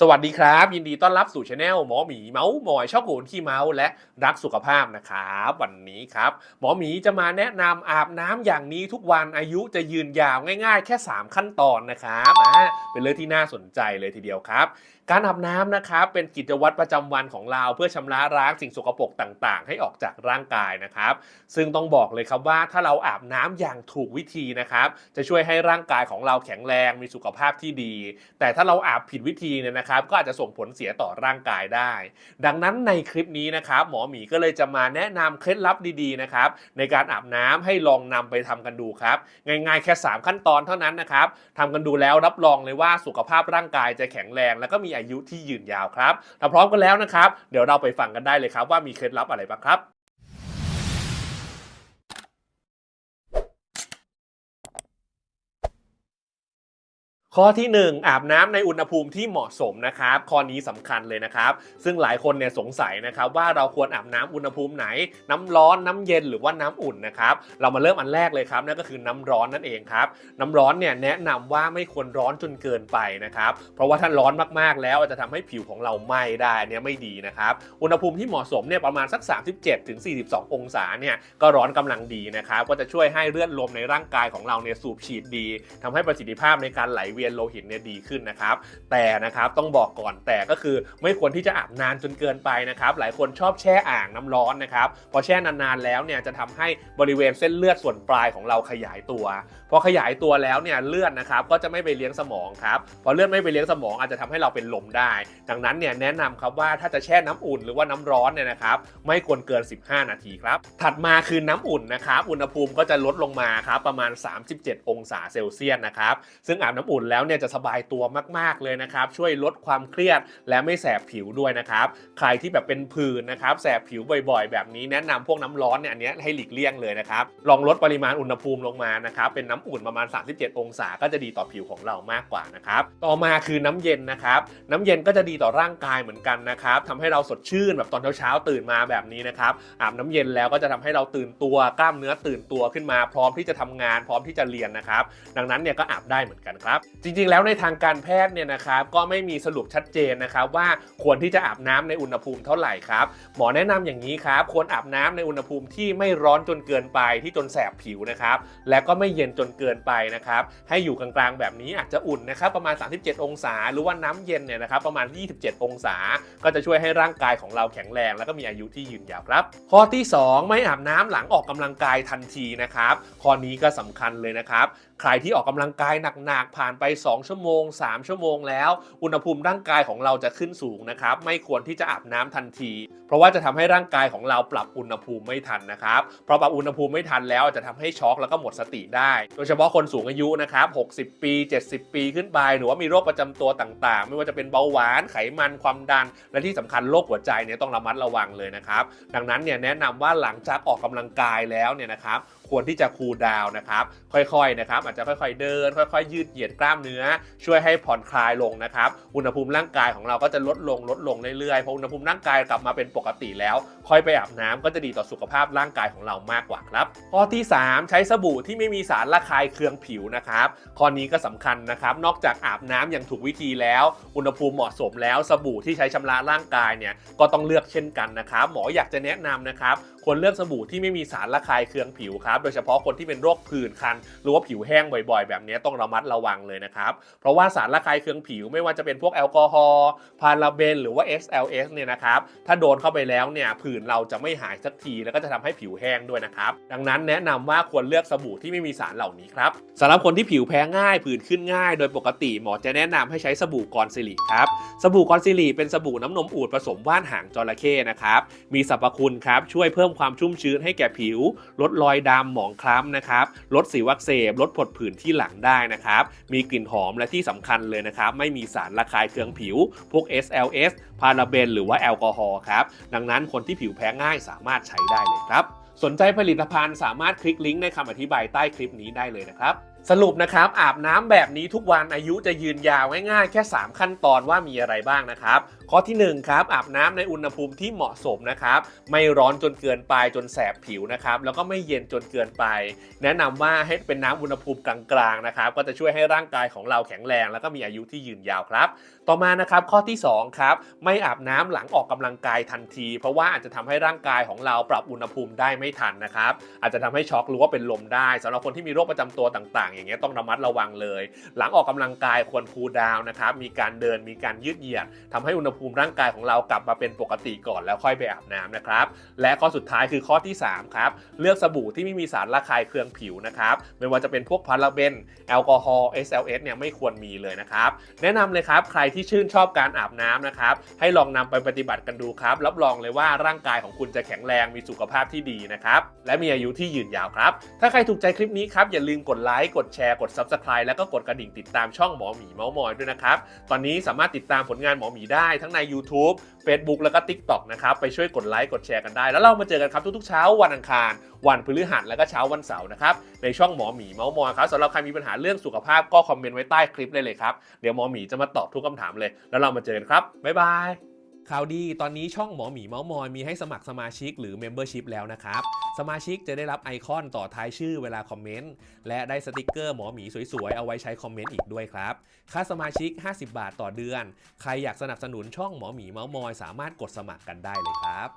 สวัสดีครับ ยินดีต้อนรับสู่ช anel หมอหมีเมาส์มอยชอบโกนขี้เมาส์และรักสุขภาพนะครับวันนี้ครับ หมอหมีจะมาแนะนำอาบน้ำอย่างนี้ทุกวันอายุจะยืนยาวง่าย ๆ แค่ 3 ขั้นตอนนะครับอ่าเป็นเรื่องที่น่าสนใจเลยทีเดียวครับ การอาบน้ำนะครับเป็นกิจวัตรประจำวันของเราเพื่อชำระล้างสิ่งสกปรกต่างๆ ให้ออกจากร่างกายนะครับ ซึ่งต้องบอกเลยครับว่าถ้าเราอาบน้ำอย่างถูกวิธีนะครับ จะช่วยให้ร่างกายของเราแข็งแรงมีสุขภาพที่ดี แต่ถ้าเราอาบผิดวิธีเนี่ยนะครับก็อาจจะส่งผลเสียต่อร่างกายได้ ดังนั้นในคลิปนี้นะครับหมอหมีก็เลยจะมาแนะนำเคล็ดลับดีๆนะครับในการอาบน้ำให้ลองนำไปทำกันดูครับง่ายๆแค่ 3 ขั้นตอนเท่านั้นนะครับทำกันดูแล้วรับรองเลยว่าสุขภาพร่างกายจะแข็งแรง แล้วก็มีอายุที่ยืนยาวครับถ้าพร้อมกันแล้วนะครับ เดี๋ยวเราไปฟังกันได้เลยครับว่ามีเคล็ดลับอะไรบ้างครับ ข้อที่ 1 อาบน้ำในอุณหภูมิที่เหมาะสมนะครับข้อนี้สำคัญเลยนะครับ ซึ่งหลายคนเนี่ยสงสัยนะครับว่าเราควรอาบน้ำอุณหภูมิไหน น้ำร้อนน้ำเย็นหรือว่าน้ำอุ่นนะครับเรามาเริ่มอันแรกเลยครับนั่นก็คือน้ำร้อนนั่นเองครับน้ำร้อนเนี่ยแนะนำว่าไม่ควรร้อนจนเกินไปนะครับเพราะว่าถ้าร้อนมากๆแล้วอาจจะทำให้ผิวของเราไหม้ได้เนี่ยไม่ดีนะครับอุณหภูมิที่เหมาะสมเนี่ยประมาณสัก 37ถึง42องศาเนี่ยก็ร้อนกำลังดีนะครับก็จะช่วยให้เลือดลมในร่างกายของเราเนี่ยสูบฉีดดีทำให้ประสิทธิภาพในการไหลเวียนโลหิตเนี่ยดีขึ้นนะครับ แต่นะครับต้องบอกก่อนแต่ก็คือไม่ควรที่จะอาบนานจนเกินไปนะครับ หลายคนชอบแช่อ่างน้ำร้อนนะครับพอแช่นานๆแล้วเนี่ยจะทำให้บริเวณเส้นเลือดส่วนปลายของเราขยายตัวพอขยายตัวแล้วเนี่ยเลือดนะครับก็จะไม่ไปเลี้ยงสมองครับพอเลือดไม่ไปเลี้ยงสมองอาจจะทำให้เราเป็นลมได้ ดังนั้นเนี่ยแนะนำครับว่าถ้าจะแช่น้ำอุ่นหรือว่าน้ำร้อนเนี่ยนะครับไม่ควรเกิน 15 นาทีครับถัดมาคือน้ำอุ่นนะครับอุณหภูมิก็จะลดลงมาครับประมาณ 37 องศาเซลเซียสนะครับซึ่งอาบน้ำอุ่นแล้วเนี่ยจะสบายตัวมาก ๆ เลยนะครับ ช่วยลดความเครียดและไม่แสบผิวด้วยนะครับ ใครที่แบบเป็นผื่นนะครับแสบผิวบ่อยๆ แบบนี้แนะนำพวกน้ำร้อนเนี่ยอันนี้ให้หลีกเลี่ยงเลยนะครับ ลองลดปริมาณอุณหภูมิลงมานะครับ เป็นน้ำอุ่นประมาณ 37 องศา ก็จะดีต่อผิวของเรามากกว่านะครับ ต่อมาคือน้ำเย็นนะครับ น้ำเย็นก็จะดีต่อร่างกายเหมือนกันนะครับทำให้เราสดชื่นแบบตอนเช้าๆตื่นมาแบบนี้นะครับ อาบน้ำเย็นแล้วก็จะทำให้เราตื่นตัวกล้ามเนื้อตื่นตัวขึ้นมา พร้อมที่จะทำงานพร้อมที่จะเรียนนะครับ ดังนั้นเนี่ยก็อาบได้เหมือนกันครับจริงๆ แล้วในทางการแพทย์เนี่ยนะครับก็ไม่มีสรุปชัดเจนนะครับว่าควรที่จะอาบน้ำในอุณหภูมิเท่าไหร่ครับหมอแนะนำอย่างนี้ครับควรอาบน้ำในอุณหภูมิที่ไม่ร้อนจนเกินไปที่จนแสบผิวนะครับและก็ไม่เย็นจนเกินไปนะครับให้อยู่กลางๆ แบบนี้อาจจะอุ่นนะครับประมาณ 37 องศา หรือว่าน้ำเย็นเนี่ยนะครับประมาณ 27 องศา ก็จะช่วยให้ร่างกายของเราแข็งแรง แล้วก็มีอายุที่ยืนยาวครับ ข้อที่ 2 ไม่อาบน้ำหลังออกกำลังกายทันทีนะครับข้อนี้ก็สำคัญเลยนะครับใครที่ออกกำลังกายหนักๆผ่านไป 2 ชั่วโมง 3 ชั่วโมงแล้ว อุณหภูมิร่างกายของเราจะขึ้นสูงนะครับ ไม่ควรที่จะอาบน้ำทันที เพราะว่าจะทำให้ร่างกายของเราปรับอุณหภูมิไม่ทันนะครับเพราะปรับอุณหภูมิไม่ทันแล้วจะทำให้ช็อกแล้วก็หมดสติได้ โดยเฉพาะคนสูงอายุนะครับ60 ปี 70 ปีขึ้นไปหรือว่ามีโรคประจำตัวต่างๆ ไม่ว่าจะเป็นเบาหวานไขมันความดัน และที่สำคัญโรคหัวใจเนี่ยต้องระมัดระวังเลยนะครับดังนั้นเนี่ยแนะนำว่าหลังจากออกกำลังกายแล้วเนี่ยนะครับควรที่จะคูลดาวน์นะครับ ค่อยๆนะครับอาจจะค่อยๆเดิน ค่อยๆ ยืดเหยียดกล้ามเนื้อ ช่วยให้ผ่อนคลายลงนะครับ อุณหภูมิร่างกายของเราก็จะลดลงลดลงเรื่อยๆพออุณหภูมิร่างกายกลับมาเป็นปกติแล้ว ค่อยไปอาบน้ำก็จะดีต่อสุขภาพร่างกายของเรามากกว่าครับข้อที่ 3 ใช้สบู่ที่ไม่มีสารระคายเคืองผิวนะครับข้อนี้ก็สำคัญนะครับนอกจากอาบน้ำอย่างถูกวิธีแล้ว อุณหภูมิเหมาะสมแล้วสบู่ที่ใช้ชำระร่างกายเนี่ยก็ต้องเลือกเช่นกันนะครับหมออยากจะแนะนำนะครับ ควรเลือกสบู่ที่ไม่มีสารระคายเคืองผิวครับ โดยเฉพาะคนที่เป็นโรคผื่นคัน หรือว่าผิวแห้งบ่อยๆ แบบนี้ต้องระมัดระวังเลยนะครับ เพราะว่าสารระคายเคืองผิวไม่ว่าจะเป็นพวกแอลกอฮอล์พาราเบน หรือว่า SLS เนี่ยนะครับ ถ้าโดนเข้าไปแล้วเนี่ยผื่นเราจะไม่หายสักที แล้วก็จะทำให้ผิวแห้งด้วยนะครับ ดังนั้นแนะนำว่าควรเลือกสบู่ที่ไม่มีสารเหล่านี้ครับสำหรับคนที่ผิวแพ้ง่ายผื่นขึ้นง่าย โดยปกติหมอจะแนะนำให้ใช้สบู่กอนซิลิครับสบู่กอนซิลิเป็นสบู่น้ำนมอูฐผสมว่านหางจระเข้นะครับมีสรรพคุณครับช่วยเพิ่มความชุ่มชื้นให้แก่ผิว ลดรอยดำหมองคล้ำนะครับ ลดสิวักเสบ ลดผดผื่นที่หลังได้นะครับ มีกลิ่นหอมและที่สำคัญเลยนะครับ ไม่มีสารระคายเคืองผิว พวก SLS พาราเบน หรือว่าแอลกอฮอล์ครับ ดังนั้นคนที่ผิวแพ้ง่ายสามารถใช้ได้เลยครับ สนใจผลิตภัณฑ์สามารถคลิกลิงก์ในคำอธิบายใต้คลิปนี้ได้เลยนะครับ สรุปนะครับอาบน้ำแบบนี้ทุกวันอายุจะยืนยาวง่ายๆ แค่ 3 ขั้นตอนว่ามีอะไรบ้างนะครับ ข้อที่1ครับอาบน้ำในอุณหภูมิที่เหมาะสมนะครับ ไม่ร้อนจนเกินไปจนแสบผิวนะครับแล้วก็ไม่เย็นจนเกินไป แนะนำว่าให้เป็นน้ำอุณหภูมิกลางๆนะครับก็จะช่วยให้ร่างกายของเราแข็งแรง แล้วก็มีอายุที่ยืนยาวครับ ต่อมานะครับข้อที่2ครับไม่อาบน้ำหลังออกกำลังกายทันที เพราะว่าอาจจะทำให้ร่างกายของเราปรับอุณหภูมิได้ไม่ทันนะครับอาจจะทำให้ช็อกหรือว่าเป็นลมได้สำหรับคนที่มีโรคประจำตัวต่างๆอย่างเงี้ยต้องระมัดระวังเลย หลังออกกำลังกายควรคูลดาวน์นะครับมีการเดินมีการยืดเหยียดทำให้อุณหภูมิร่างกายของเรากลับมาเป็นปกติก่อนแล้วค่อยไปอาบน้ำนะครับและข้อสุดท้ายคือข้อที่ 3 ครับ เลือกสบู่ที่ไม่มีสารระคายเคืองผิวนะครับไม่ว่าจะเป็นพวกพาราเบนแอลกอฮอล์ SLS เนี่ยไม่ควรมีเลยนะครับ แนะนำเลยครับ ใครที่ชื่นชอบการอาบน้ำนะครับ ให้ลองนำไปปฏิบัติกันดูครับ รับรองเลยว่าร่างกายของคุณจะแข็งแรงมีสุขภาพที่ดีนะครับ และมีอายุที่ยืนยาวครับ ถ้าใครถูกใจคลิปนี้ครับ อย่าลืมกดไลค์กดดแชร์กด Subscribe แล้วก็กดกระดิ่งติดตามช่องหมอหมีเมาส์มอยด้วยนะครับ ตอนนี้สามารถติดตามผลงานหมอหมีได้ทั้งใน YouTube Facebook แล้วก็ TikTok นะครับไปช่วยกดไลค์กดแชร์กันได้ แล้วเรามาเจอกันครับทุกๆเช้าวันอังคาร วันพฤหัสแล้วก็เช้าวันเสาร์นะครับในช่องหมอหมีเมาส์มอยครับสำหรับใครมีปัญหาเรื่องสุขภาพก็คอมเมนต์ไว้ใต้คลิปเลยเลยครับเดี๋ยวหมอหมีจะมาตอบทุกคำถามเลย แล้วเรามาเจอกันครับบ๊ายบาย ข่าวดีตอนนี้ช่องหมอหมีเมาส์มอยมีให้สมัครสมาชิกหรือ Membership แล้วนะครับ สมาชิกจะได้รับไอคอนต่อท้ายชื่อเวลาคอมเมนต์ และได้สติกเกอร์หมอหมีสวยๆ เอาไว้ใช้คอมเมนต์อีกด้วยครับ ค่าสมาชิก 50 บาทต่อเดือน ใครอยากสนับสนุนช่องหมอหมีเมาส์มอย สามารถกดสมัครกันได้เลยครับ